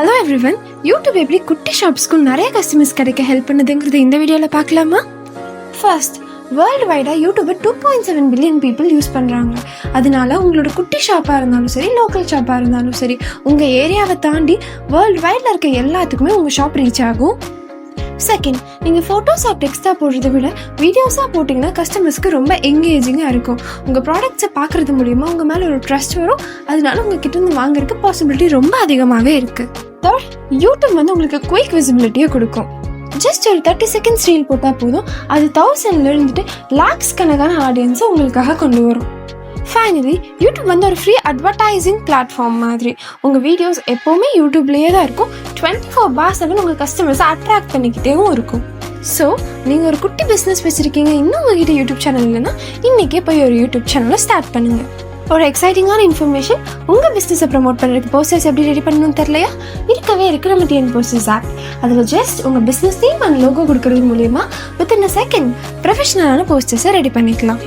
Hello everyone YouTube எப்படி குட்டி ஷாப்ஸ்க்கும் நிறைய கஸ்டமர்ஸ் கிடைக்க ஹெல்ப் பண்ணுதுங்கிறது இந்த வீடியோவில் பார்க்கலாமா? ஃபர்ஸ்ட் வேர்ல்டு வைடாக யூடியூபை two point seven billion people use பண்ணுறாங்க அதனால உங்களோட குட்டி ஷாப்பாக இருந்தாலும் சரி லோக்கல் ஷாப்பாக இருந்தாலும் சரி உங்கள் ஏரியாவை தாண்டி வேர்ல்டு வைடில் இருக்க எல்லாத்துக்குமே உங்கள் ஷாப் ரீச் ஆகும். செகண்ட் நீங்கள் ஃபோட்டோஸாக டெக்ஸ்ட்டாக போடுறத விட வீடியோஸாக போட்டிங்கன்னா கஸ்டமர்ஸ்க்கு ரொம்ப எங்கேஜிங்காக இருக்கும். உங்கள் ப்ராடக்ட்ஸை பார்க்குறது மூலிமா உங்கள் மேலே ஒரு ட்ரஸ்ட் வரும். அதனால உங்கள் கிட்டேருந்து வாங்குறதுக்கு பாசிபிலிட்டி ரொம்ப அதிகமாகவே இருக்குது தேர்ட் யூடியூப் வந்து உங்களுக்கு குயிக் விசிபிலிட்டியை கொடுக்கும். ஜஸ்ட் ஒரு தேர்ட்டி செகண்ட்ஸ் ரீல் போட்டால் போதும். அது தௌசண்ட்ல இருந்துட்டு லேக்ஸ் கணக்கான ஆடியன்ஸை உங்களுக்காக கொண்டு வரும். ஃபைனலி யூடியூப் வந்து ஒரு ஃப்ரீ அட்வர்டைசிங் பிளாட்ஃபார்ம் மாதிரி. உங்கள் வீடியோஸ் எப்போவுமே யூடியூப்லேயே தான் இருக்கும். டுவெண்ட்டி ஃபோர் பார் செவன் உங்கள் கஸ்டமர்ஸை அட்ராக்ட் பண்ணிக்கிட்டேவும் இருக்கும். ஸோ நீங்கள் ஒரு குட்டி பிஸ்னஸ் வச்சுருக்கீங்க இன்னும் உங்ககிட்ட யூடியூப் சேனல் இல்லைன்னா இன்றைக்கே போய் ஒரு யூடியூப் சேனலை ஸ்டார்ட் பண்ணுங்கள் ஒரு எக்ஸைட்டிங்கான இன்ஃபர்மேஷன் உங்கள் பிஸ்னஸை ப்ரமோட் பண்ணுறதுக்கு போஸ்டர்ஸ் எப்படி ரெடி பண்ணணும்னு தெரியலையா? இருக்கவே இருக்கு நம்ம டிஎன் போஸ்டர்ஸ் ஆப் அதில் ஜஸ்ட் உங்கள் பிஸ்னஸ் நேம் அண்ட் லோகோ கொடுக்கறது மூலியமாக வித் அ செகண்ட் ப்ரொஃபஷனலான போஸ்டர்ஸை ரெடி பண்ணிக்கலாம்.